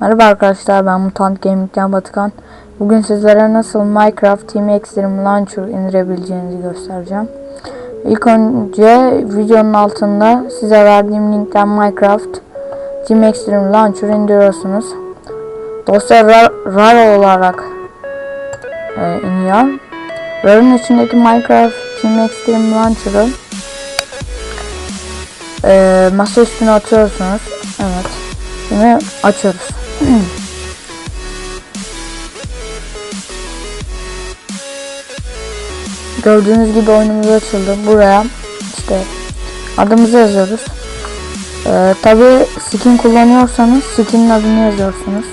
Merhaba arkadaşlar ben Mutant Gaming'den Batıkan. Bugün sizlere nasıl Minecraft Team Extreme Launcher indirebileceğinizi göstereceğim. İlk önce videonun altında size verdiğim linkten Minecraft Team Extreme Launcher indiriyorsunuz. Dosya RAR, RAR olarak e, iniyor. RAR'ın içindeki Minecraft Team Extreme Launcher'ı e, masa üstüne atıyorsunuz. Evet. Şimdi açıyoruz. Gördüğünüz gibi oyunumuz açıldı. Buraya işte adımızı yazıyoruz. Ee, Tabi skin kullanıyorsanız skinin adını yazıyorsunuz.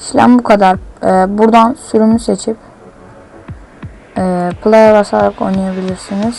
İşlem bu kadar. Ee, buradan sürümü seçip e, play'e basarak oynayabilirsiniz.